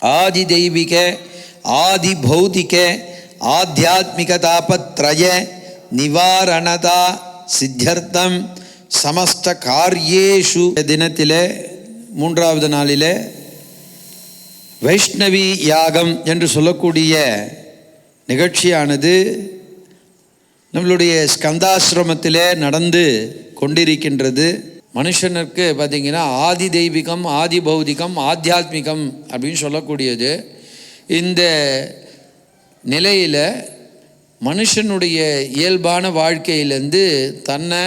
ஆதி தெய்வீக ஆதி பௌதிக ஆத்தியாத்மிக தாபத்ரய நிவாரணதா சித்தியர்த்தம் சமஸ்த காரியேஷு தினத்தில் மூன்றாவது நாளிலே வைஷ்ணவி யாகம் என்று சொல்லக்கூடிய நிகழ்ச்சியானது நம்மளுடைய ஸ்கந்தாசிரமத்தில் நடந்து கொண்டிருக்கின்றது. மனுஷனுக்கு பார்த்திங்கன்னா ஆதி தெய்வீகம் ஆதி பௌதிகம் ஆத்தியாத்மிகம் அப்படின்னு சொல்லக்கூடியது. இந்த நிலையில் மனுஷனுடைய இயல்பான வாழ்க்கையிலேருந்து தன்னை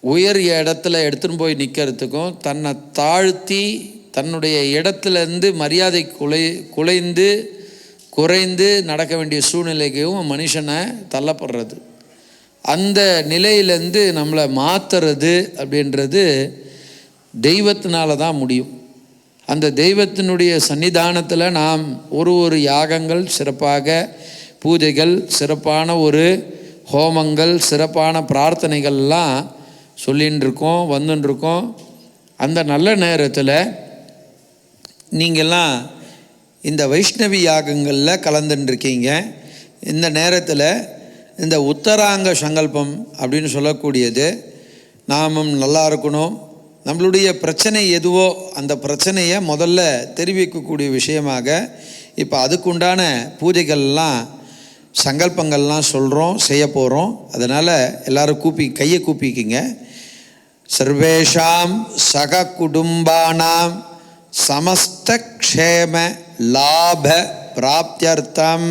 உயர் இடத்துல எடுத்துன்னு போய் நிற்கிறதுக்கும் தன்னை தாழ்த்தி தன்னுடைய இடத்துலேருந்து மரியாதை குலை குலைந்து குறைந்து நடக்க வேண்டிய சூழ்நிலைக்கும் மனுஷனை தள்ளப்படுறது. அந்த நிலையிலேருந்து நம்மளை மாற்றுறது அப்படின்றது தெய்வத்தினால தான் முடியும். அந்த தெய்வத்தினுடைய சன்னிதானத்தில் நாம் ஒரு ஒரு யாகங்கள் சிறப்பாக பூஜைகள் சிறப்பான ஒரு ஹோமங்கள் சிறப்பான பிரார்த்தனைகள்லாம் சொல்லின்ருக்கோம் வந்துட்டுருக்கோம் இருக்கோம் அந்த நல்ல நேரத்தில் நீங்கள்லாம் இந்த வைஷ்ணவி யாகங்களில் கலந்துட்டுருக்கீங்க இந்த நேரத்தில் இந்த உத்தராங்க சங்கல்பம் அப்படின்னு சொல்லக்கூடியது நாமும் நல்லா இருக்கணும். நம்மளுடைய பிரச்சனை எதுவோ அந்த பிரச்சனையை முதல்ல தெரிவிக்கக்கூடிய விஷயமாக இப்போ அதுக்குண்டான பூஜைகள்லாம் சங்கல்பங்கள்லாம் சொல்கிறோம் செய்ய போகிறோம் அதனால் எல்லோரும் கூப்பி கையை கூப்பிக்கிங்க. சர்வேஷாம் சக குடும்பானாம் சமஸ்தக்ஷேம லாப பிராப்தியர்த்தம்.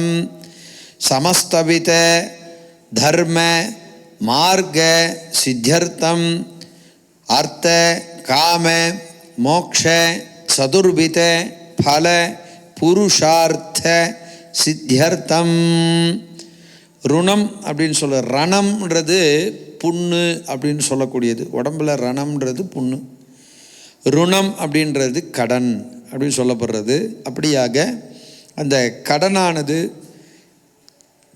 சமஸ்தவித தர்ம மார்க்க சித்தியர்த்தம் அர்த்த காம மோக்ஷ சதுர்வித பல புருஷார்த்த சித்தியர்த்தம். ருணம் அப்படின்னு சொல்ல ரணம்ன்றது புண்ணு அப்படின்னு சொல்லக்கூடியது. உடம்புல ரணம்ன்றது புண்ணு. ருணம் அப்படின்றது கடன் அப்படின்னு சொல்லப்படுறது. அப்படியாக அந்த கடனானது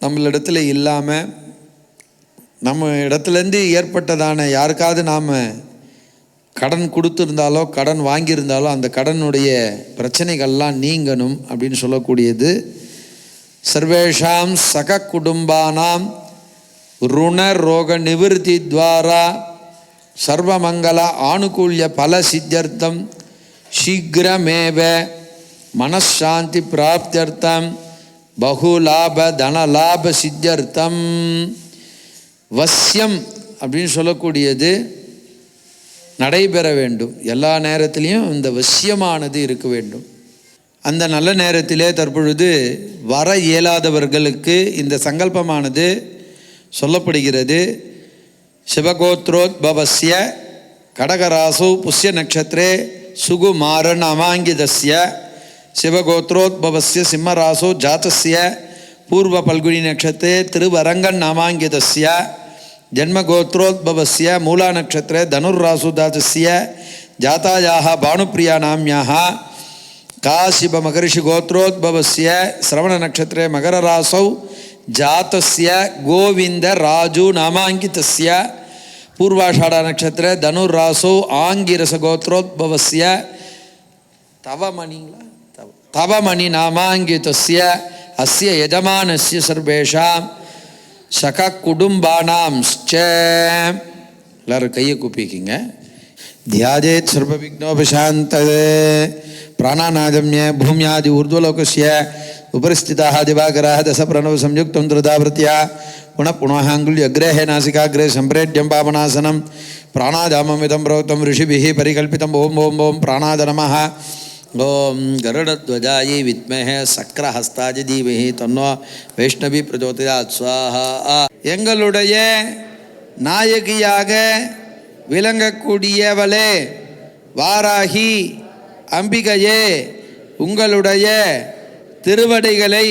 நம்மளிடத்தில் இல்லாமல் நம்ம இடத்துலேருந்து ஏற்பட்டதான யாருக்காவது நாம் கடன் கொடுத்துருந்தாலோ கடன் வாங்கியிருந்தாலோ அந்த கடனுடைய பிரச்சனைகள்லாம் நீங்கணும் அப்படின்னு சொல்லக்கூடியது. சர்வேஷாம் சக குடும்பானாம் ருண ரோக நிவர்த்தி துவாரா சர்வமங்கல ஆணுகூல்ய பல சித்தியர்த்தம் சீக்கிரமேவ மனசாந்தி பிராப்தியர்த்தம் பகுலாப தனலாப சித்தியர்த்தம். வசியம் அப்படின்னு சொல்லக்கூடியது நடைபெற வேண்டும். எல்லா நேரத்திலையும் இந்த வசியமானது இருக்க வேண்டும். அந்த நல்ல நேரத்திலே தற்பொழுது வர இயலாதவர்களுக்கு இந்த சங்கல்பமானது சொல்லப்படுகிறது. சிவகோத்ரோத்பவசிய கடகராசு புஷ்ய நட்சத்திரே சுகுமாரன் அமாங்கிதஸ்ய சிவகோத்ரோத்பவசிய சிம்மராசோ ஜாதசிய பூர்வ பல்குனி நட்சத்திரே திருவரங்கன் நாமாங்கிதஸ்ய. ஜன்மகோத்ரோத்பவசிய மூலா நட்சத்திர தனுர்ராசு தாத்தஸ்ய ஜாத்தாயாக பானுப்பிரியா நாமியாக காசிப மகரிஷி கோத்ரோத்பவசிய சிரவண நட்சத்திரே மகரராசௌ ஜாத்தஸ்ய கோவிந்த ராஜு நாமாங்கிதஸ்ய பூர்வாஷாட நட்சத்திர தனுராசோ ஆங்கிரச கோத்ரோத்பவசிய தவமணிங்களா? தவ தவமணி நாமாங்கிதஸ்ய அஸ்ய யஜமானஸ்ய சர்வேஷாம் சக குடும்பானாம் எல்லாரும் கையை கூப்பிக்கிங்க. தியாஜேத் சர்வவிக்னோபிசாந்ததே பிராணாநாஜமிய பூமியாதி ஊர்துவலோகசிய உபரிஸ்திதாக திவாகராக தசப்பிரணவ சம்யுக்தம் திருதாவிருத்தியா. புனப்புனோஹாங்குல்ய அக்ரேஹே நாசிகாகிரே சம்பிரேட்யம் பாபநாசனம் பிராணாதாமம் விதம் பிரௌத்தம் ரிஷிபிஹி பரிகல்பிதம் ஓம் ஓம் ஓம் பிராணாத நமஹா ஓம் கருடத்வஜாயி வித்மேஹே சக்கரஹஸ்தாஜி தீமஹி தன்னோ வைஷ்ணவி பிரஜோதிரா சுவாஹா. எங்களுடைய நாயகியாக விளங்கக்கூடியவளே வாராகி அம்பிகையே உங்களுடைய திருவடைகளை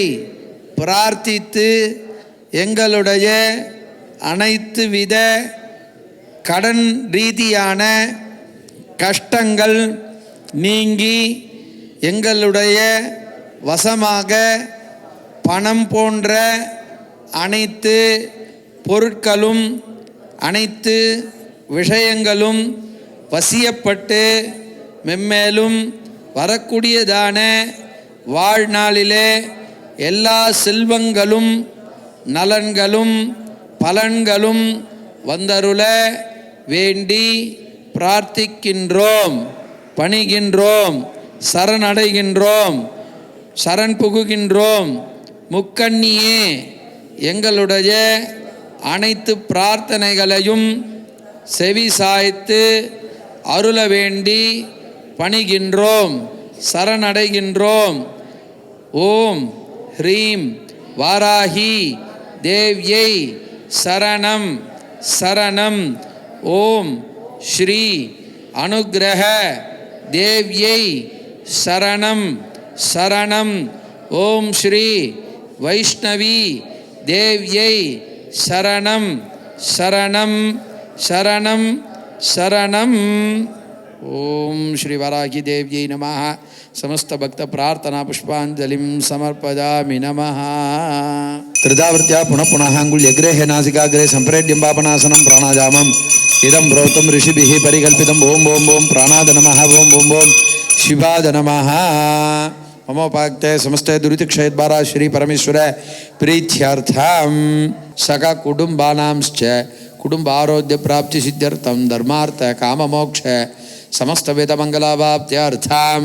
பிரார்த்தித்து எங்களுடைய அனைத்து வித கடன் ரீதியான கஷ்டங்கள் நீங்கி எங்களுடைய வசமாக பணம் போன்ற அனைத்து பொருட்களும் அனைத்து விஷயங்களும் வசியப்பட்டு மெம்மேலும் வரக்கூடியதான வாழ்நாளிலே எல்லா செல்வங்களும் நலன்களும் பலன்களும் வந்தருள வேண்டி பிரார்த்திக்கின்றோம் பணிகின்றோம். சரணடைகின்றோம் சரண் புகுகின்றோம். முக்கண்ணியே எங்களுடைய அனைத்து பிரார்த்தனைகளையும் செவி சாய்த்து அருள வேண்டி பணிகின்றோம் சரணடைகின்றோம். ஓம் ஹ்ரீம் வாராகி தேவ்யை சரணம் சரணம். ஓம் ஸ்ரீ அனுகிரக தேவ்யை சரணம் சரணம். ஓம் ஸ்ரீ வைஷ்ணவி தேவ்யை சரணம் சரணம் சரணம் சரணம். ஓம் ஸ்ரீ வராகி தேவ்யை நம சமஸ்தபக்த பிரார்த்தனா புஷ்பாஞ்சலிம் சமர்ப்பதாமி நம திருதாவிருத்தியா புனப்புனஹாங்குல் எக்ரேஹே நாசிகாகிரே சம்பிரேட்யம் பாபநாசனம் பிராணாஜாமம் இதம் புரோத்தம் ரிஷிபிஹி பரிகல்பிதம். ஓம் ஓம் ஓம். பிராணாத நம ஓம் ஓம் ஓம். சிவாத நம ಮಮೋಪಾಕ್ತೆ ಸಮಸ್ತೆ ದುರಿತ ಕ್ಷೇತ್ಬಾರ ಶ್ರೀ ಪರಮೇಶ್ವರ ಪ್ರೀತ್ಯರ್ಥಂ ಸಕ ಕುಟುಂಬಾನಾಂಶ್ಚ ಕುಟುಂಬ ಆರೋಗ್ಯ ಪ್ರಾಪ್ತಿ ಸಿದ್ಧರ್ಥಂ ಧರ್ಮಾರ್ಥ समस्तवेदमङ्गलाभाप्त्यर्थां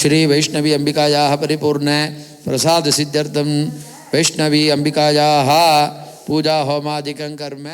श्रीवैष्णवी अम्बिकायाः परिपूर्ण प्रसादसिद्ध्यर्थं वैष्णवी अम्बिकायाः पूजाहोमादिकं कर्म